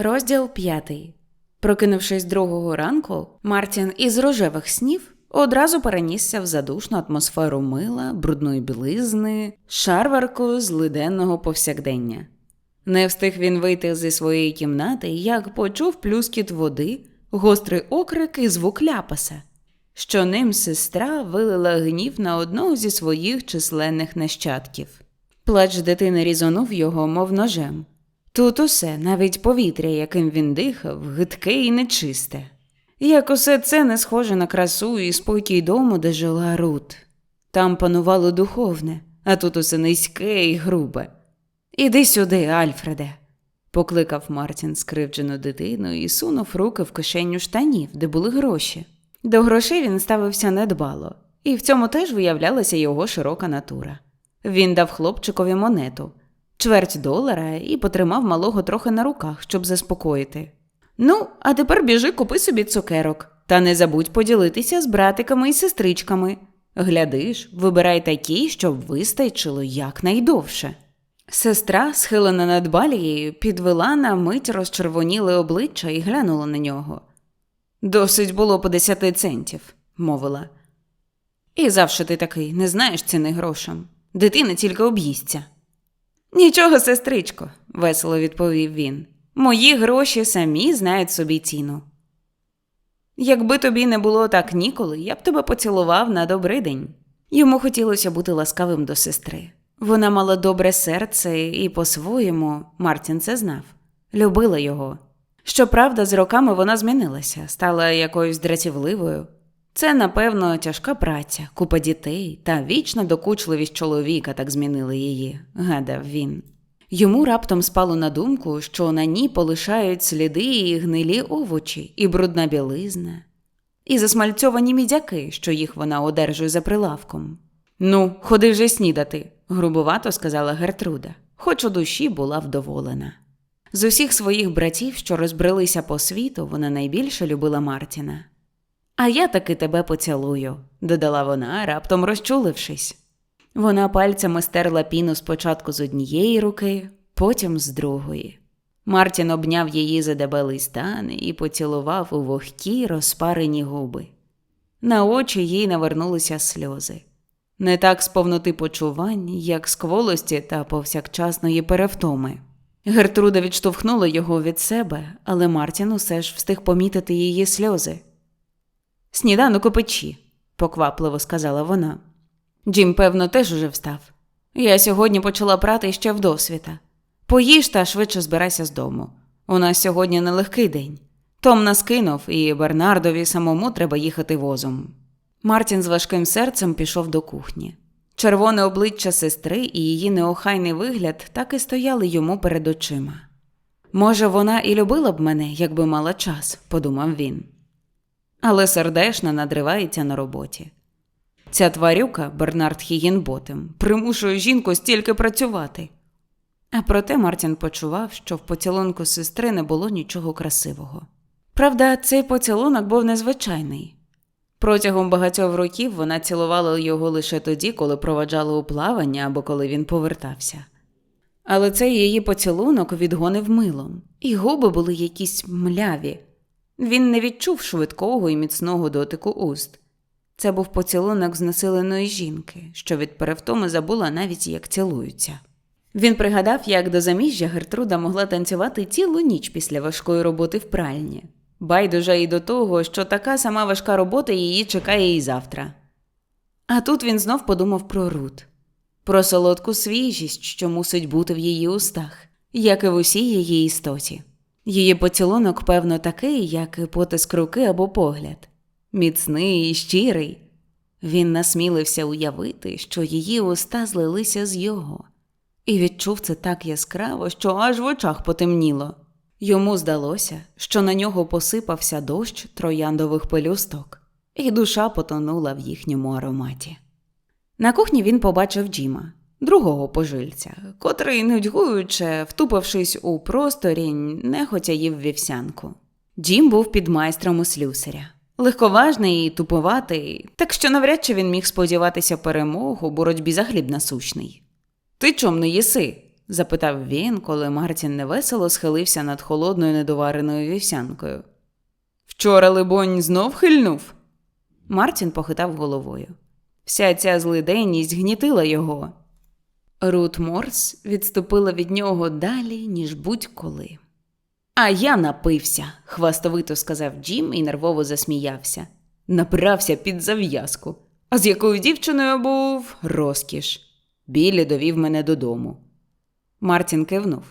Розділ п'ятий. Прокинувшись другого ранку, Мартін із рожевих снів одразу перенісся в задушну атмосферу мила, брудної білизни, шарварку злиденного повсякдення. Не встиг він вийти зі своєї кімнати, як почув плюскіт води, гострий окрик і звук ляпаса, що ним сестра вилила гнів на одного зі своїх численних нащадків. Плач дитини різонув його, мов ножем. Тут усе, навіть повітря, яким він дихав, гидке і нечисте. Як усе це не схоже на красу і спокій дому, де жила Рут. Там панувало духовне, а тут усе низьке і грубе. Іди сюди, Альфреде, покликав Мартін скривджену дитину і сунув руки в кишеню штанів, де були гроші. До грошей він ставився недбало, і в цьому теж виявлялася його широка натура. Він дав хлопчикові монету, чверть долара і потримав малого трохи на руках, щоб заспокоїти. Ну, а тепер біжи, купи собі цукерок, та не забудь поділитися з братиками і сестричками. Глядиш, вибирай такі, щоб вистачило якнайдовше. Сестра, схилена над балією, підвела на мить розчервоніле обличчя і глянула на нього. Досить було по десяти центів, мовила. І завше ти такий, не знаєш ціни грошам. Дитина тільки об'їсться. Нічого, сестричко, весело відповів він. Мої гроші самі знають собі ціну. Якби тобі не було так ніколи, я б тебе поцілував на добрий день. Йому хотілося бути ласкавим до сестри. Вона мала добре серце і, по-своєму, Мартін це знав, любила його. Щоправда, з роками вона змінилася, стала якоюсь дратівливою. Це, напевно, тяжка праця, купа дітей та вічна докучливість чоловіка так змінили її, гадав він. Йому раптом спало на думку, що на ній полишають сліди і гнилі овочі, і брудна білизна, і засмальцьовані мідяки, що їх вона одержує за прилавком. Ну, ходи вже снідати, грубувато сказала Гертруда, хоч у душі була вдоволена. З усіх своїх братів, що розбрелися по світу, вона найбільше любила Мартіна. А я таки тебе поцілую, додала вона, раптом розчулившись. Вона пальцями стерла піну спочатку з однієї руки, потім з другої. Мартін обняв її за дебелий стан і поцілував у вогкі розпарені губи. На очі їй навернулися сльози. Не так з повноти почувань, як з кволості та повсякчасної перевтоми. Гертруда відштовхнула його від себе, але Мартін усе ж встиг помітити її сльози. Сніданок у печі, поквапливо сказала вона. Джим, певно, теж уже встав. Я сьогодні почала прати ще вдосвіта. Поїж та швидше збирайся з дому. У нас сьогодні нелегкий день. Том нас кинув, і Бернардові самому треба їхати возом. Мартін з важким серцем пішов до кухні. Червоне обличчя сестри і її неохайний вигляд так і стояли йому перед очима. Може, вона і любила б мене, якби мала час, подумав він. Але сердешна надривається на роботі. Ця тварюка, Бернард Хігінботем, примушує жінку стільки працювати. А проте Мартін почував, що в поцілунку сестри не було нічого красивого. Правда, цей поцілунок був незвичайний. Протягом багатьох років вона цілувала його лише тоді, коли проваджала у плавання або коли він повертався. Але цей її поцілунок відгонив милом, і губи були якісь мляві. Він не відчув швидкого і міцного дотику уст. Це був поцілунок знесиленої жінки, що від перевтоми забула навіть як цілуються. Він пригадав, як до заміжжя Гертруда могла танцювати цілу ніч після важкої роботи в пральні. Байдуже і до того, що така сама важка робота її чекає і завтра. А тут він знов подумав про Рут, про солодку свіжість, що мусить бути в її устах, як і в усій її істоті. Її поцілунок, певно, такий, як і потиск руки або погляд, міцний і щирий. Він насмілився уявити, що її уста злилися з його, і відчув це так яскраво, що аж в очах потемніло. Йому здалося, що на нього посипався дощ трояндових пелюсток, і душа потонула в їхньому ароматі. На кухні він побачив Джима, другого пожильця, котрий, нудьгуючи, втупившись у просторінь, нехотя їв вівсянку. Джим був підмайстром у слюсаря. Легковажний і туповатий, так що навряд чи він міг сподіватися перемог у боротьбі за хліб насущний. Ти чом не їси? запитав він, коли Мартін невесело схилився над холодною недовареною вівсянкою. Вчора, либонь, знов хильнув? Мартін похитав головою. Вся ця злиденність гнітила його. Рут Морс відступила від нього далі, ніж будь-коли. А я напився, хвастовито сказав Джим і нервово засміявся. Набрався під зав'язку. А з якою дівчиною був розкіш. Білі довів мене додому. Мартін кивнув.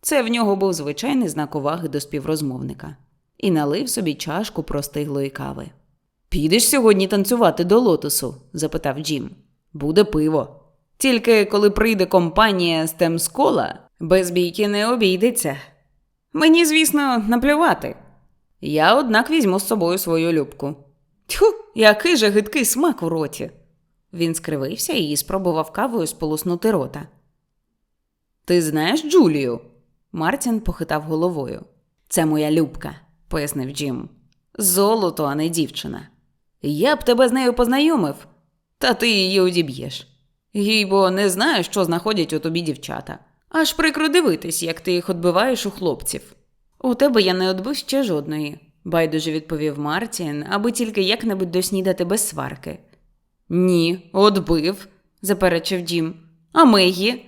Це в нього був звичайний знак уваги до співрозмовника і налив собі чашку простиглої кави. Підеш сьогодні танцювати до лотосу? запитав Джим. Буде пиво. Тільки коли прийде компанія з Темскола, без бійки не обійдеться. Мені, звісно, наплювати. Я, однак, візьму з собою свою любку. Тьху, який же гидкий смак у роті. Він скривився і спробував кавою сполоснути рота. Ти знаєш Джулію? Мартін похитав головою. Це моя любка, пояснив Джим. Золото, а не дівчина. Я б тебе з нею познайомив, та ти її одіб'єш. Їй бо не знаю, що знаходять у тобі дівчата. Аж прикро дивитись, як ти їх отбиваєш у хлопців. У тебе я не отбив ще жодної, байдуже відповів Мартін, аби тільки як-небудь доснідати без сварки. Ні, отбив, заперечив Дім. А Мегі?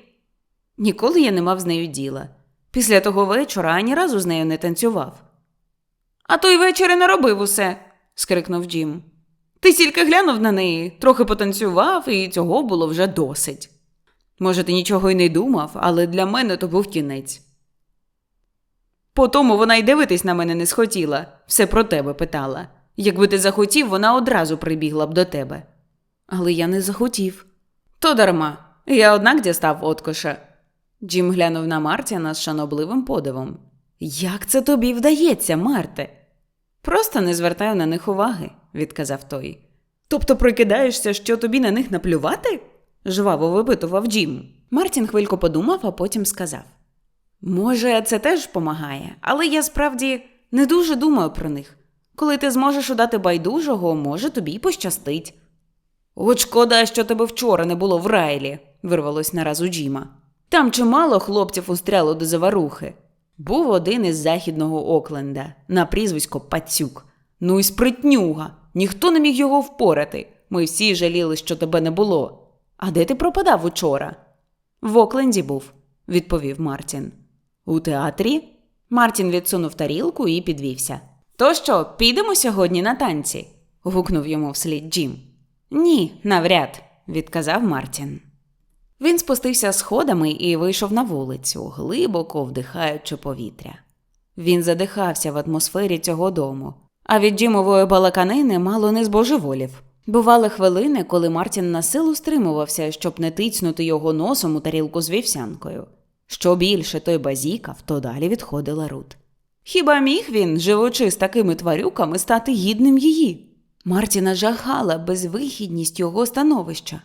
Ніколи я не мав з нею діла. Після того вечора ані разу з нею не танцював. А той вечір і не робив усе, скрикнув Джим. Ти тільки глянув на неї, трохи потанцював, і цього було вже досить. Може, ти нічого й не думав, але для мене то був кінець. По тому вона й дивитись на мене не схотіла, все про тебе питала. Якби ти захотів, вона одразу прибігла б до тебе. Але я не захотів. То дарма, я однак дістав откоша. Джим глянув на Мартіна з шанобливим подивом. Як це тобі вдається, Марте? Просто не звертаю на них уваги, відказав той. Тобто прикидаєшся, що тобі на них наплювати? жваво випитував Джим. Мартін хвильку подумав, а потім сказав: Може, це теж помагає, але я справді не дуже думаю про них. Коли ти зможеш удати байдужого, може, тобі й пощастить. От шкода, що тебе вчора не було в райлі, вирвалось нараз у Джима. Там чимало хлопців устряло до заварухи. Був один із західного Окленда на прізвисько Пацюк. Ну і спритнюга. Ніхто не міг його впорати. Ми всі жаліли, що тебе не було. А де ти пропадав учора? В Окленді був, відповів Мартін. У театрі? Мартін відсунув тарілку і підвівся. То що, підемо сьогодні на танці? гукнув йому вслід Джим. Ні, навряд, відказав Мартін. Він спустився сходами і вийшов на вулицю, глибоко вдихаючи повітря. Він задихався в атмосфері цього дому, а від Джимової балаканини мало не збожеволів. Бували хвилини, коли Мартін на силу стримувався, щоб не тицнути його носом у тарілку з вівсянкою. Що більше той базікав, то далі відходила Рут. Хіба міг він, живучи з такими тварюками, стати гідним її? Мартіна жахала безвихідність його становища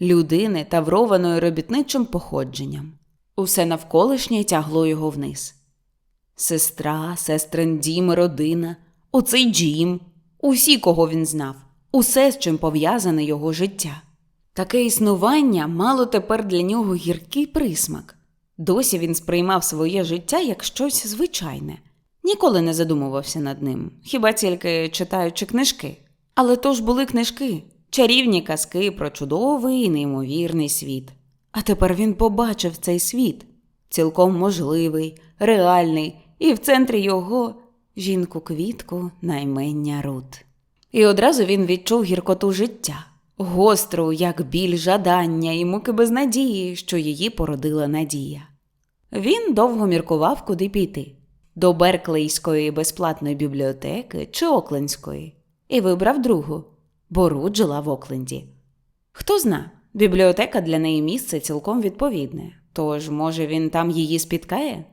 людини, таврованої робітничим походженням. Усе навколишнє тягло його вниз. Сестра, сестрин дім, і родина, оцей Джім, усі, кого він знав, усе, з чим пов'язане його життя. Таке існування мало тепер для нього гіркий присмак. Досі він сприймав своє життя як щось звичайне, ніколи не задумувався над ним, хіба тільки читаючи книжки. Але то ж були книжки, чарівні казки про чудовий і неймовірний світ. А тепер він побачив цей світ, цілком можливий, реальний, і в центрі його жінку квітку наймення Рут. І одразу він відчув гіркоту життя, гостру, як біль жадання і муки безнадії, що її породила надія. Він довго міркував, куди піти до Берклейської безплатної бібліотеки чи Оклендської, і вибрав другу, бо Рут жила в Окленді. Хто зна, бібліотека для неї місце цілком відповідне, тож, може, він там її спіткає?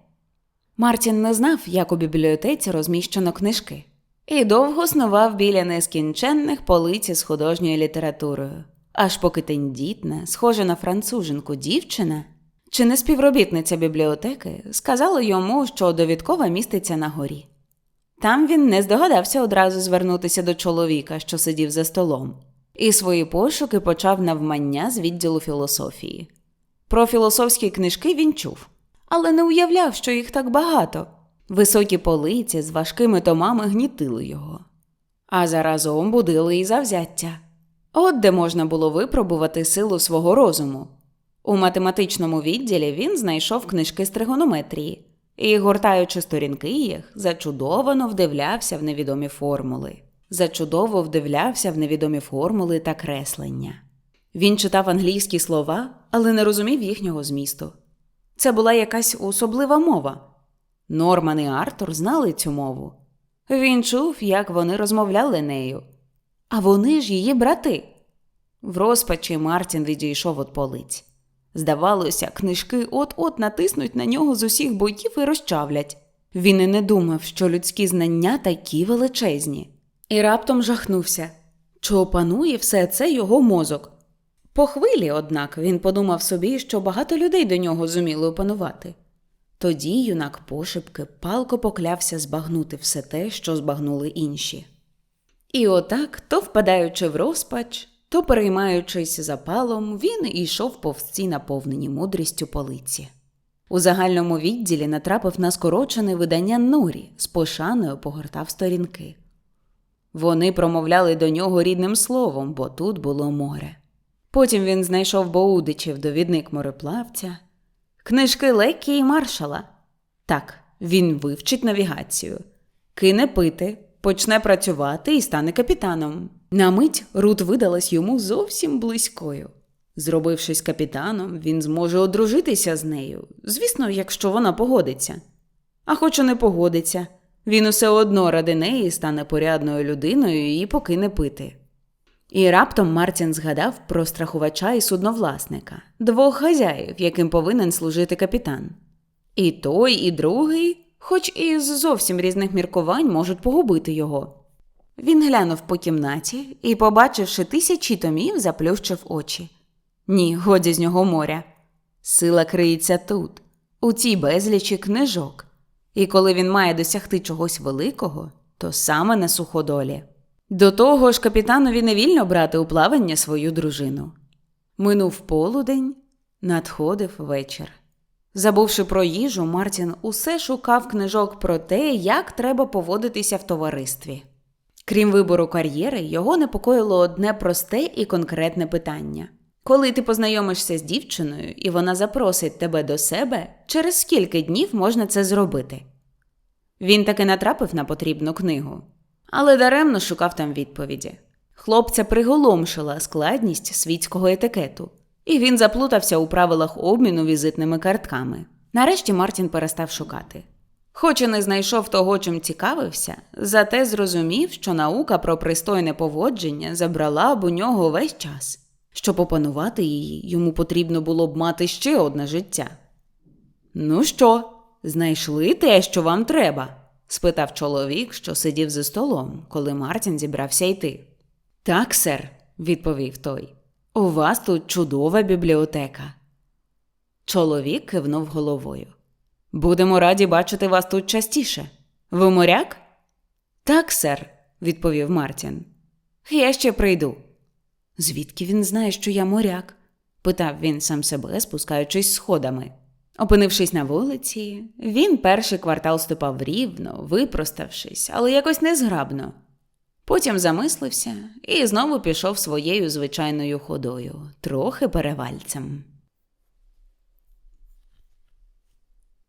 Мартін не знав, як у бібліотеці розміщено книжки, і довго снував біля нескінченних полиці з художньою літературою, аж поки тендітна, схожа на француженку дівчина чи не співробітниця бібліотеки сказала йому, що довідкова міститься на горі. Там він не здогадався одразу звернутися до чоловіка, що сидів за столом, і свої пошуки почав навмання з відділу філософії. Про філософські книжки він чув, але не уявляв, що їх так багато. Високі полиці з важкими томами гнітили його, а заразом будили і завзяття. От де можна було випробувати силу свого розуму. У математичному відділі він знайшов книжки з тригонометрії і, гортаючи сторінки їх, зачудовано вдивлявся в невідомі формули. Зачудово вдивлявся в невідомі формули та креслення. Він читав англійські слова, але не розумів їхнього змісту. Це була якась особлива мова. Норман і Артур знали цю мову. Він чув, як вони розмовляли нею. А вони ж її брати. В розпачі Мартін відійшов від полиць. Здавалося, книжки от-от натиснуть на нього з усіх боків і розчавлять. Він і не думав, що людські знання такі величезні, і раптом жахнувся, чи опанує все це його мозок. По хвилі, однак, він подумав собі, що багато людей до нього зуміли опанувати. Тоді юнак пошепки палко поклявся збагнути все те, що збагнули інші. І отак, то впадаючи в розпач, то переймаючись запалом, він ішов повз ці наповнені мудрістю полиці. У загальному відділі натрапив на скорочене видання Нурі, з пошаною погортав сторінки. Вони промовляли до нього рідним словом, бо тут було море. Потім він знайшов Боудичів довідник мореплавця, книжки Леккі і маршала. Так, він вивчить навігацію, кине пити, почне працювати і стане капітаном. На мить Рут видалась йому зовсім близькою. Зробившись капітаном, він зможе одружитися з нею, звісно, якщо вона погодиться. А хоч і не погодиться, він усе одно ради неї стане порядною людиною і покине пити. І раптом Мартін згадав про страхувача і судновласника, двох хазяїв, яким повинен служити капітан. І той, і другий, хоч і з зовсім різних міркувань, можуть погубити його. Він глянув по кімнаті і, побачивши тисячі томів, заплющив очі. Ні, годі з нього моря. Сила криється тут, у цій безлічі книжок. І коли він має досягти чогось великого, то саме на суходолі. До того ж, капітанові не вільно брати у плавання свою дружину. Минув полудень, надходив вечір. Забувши про їжу, Мартін усе шукав книжок про те, як треба поводитися в товаристві. Крім вибору кар'єри, його непокоїло одне просте і конкретне питання. Коли ти познайомишся з дівчиною і вона запросить тебе до себе, через скільки днів можна це зробити? Він таки натрапив на потрібну книгу, але даремно шукав там відповіді. Хлопця приголомшила складність світського етикету, і він заплутався у правилах обміну візитними картками. Нарешті Мартін перестав шукати. Хоч і не знайшов того, чим цікавився, зате зрозумів, що наука про пристойне поводження забрала б у нього весь час. Щоб опанувати її, йому потрібно було б мати ще одне життя. Ну що, знайшли те, що вам треба? Спитав чоловік, що сидів за столом, коли Мартін зібрався йти. Так, сер, відповів той. У вас тут чудова бібліотека. Чоловік кивнув головою. Будемо раді бачити вас тут частіше. Ви моряк? Так, сер, відповів Мартін. Я ще прийду. Звідки він знає, що я моряк? питав він сам себе, спускаючись сходами. Опинившись на вулиці, він перший квартал ступав рівно, випроставшись, але якось незграбно. Потім замислився і знову пішов своєю звичайною ходою, трохи перевальцем.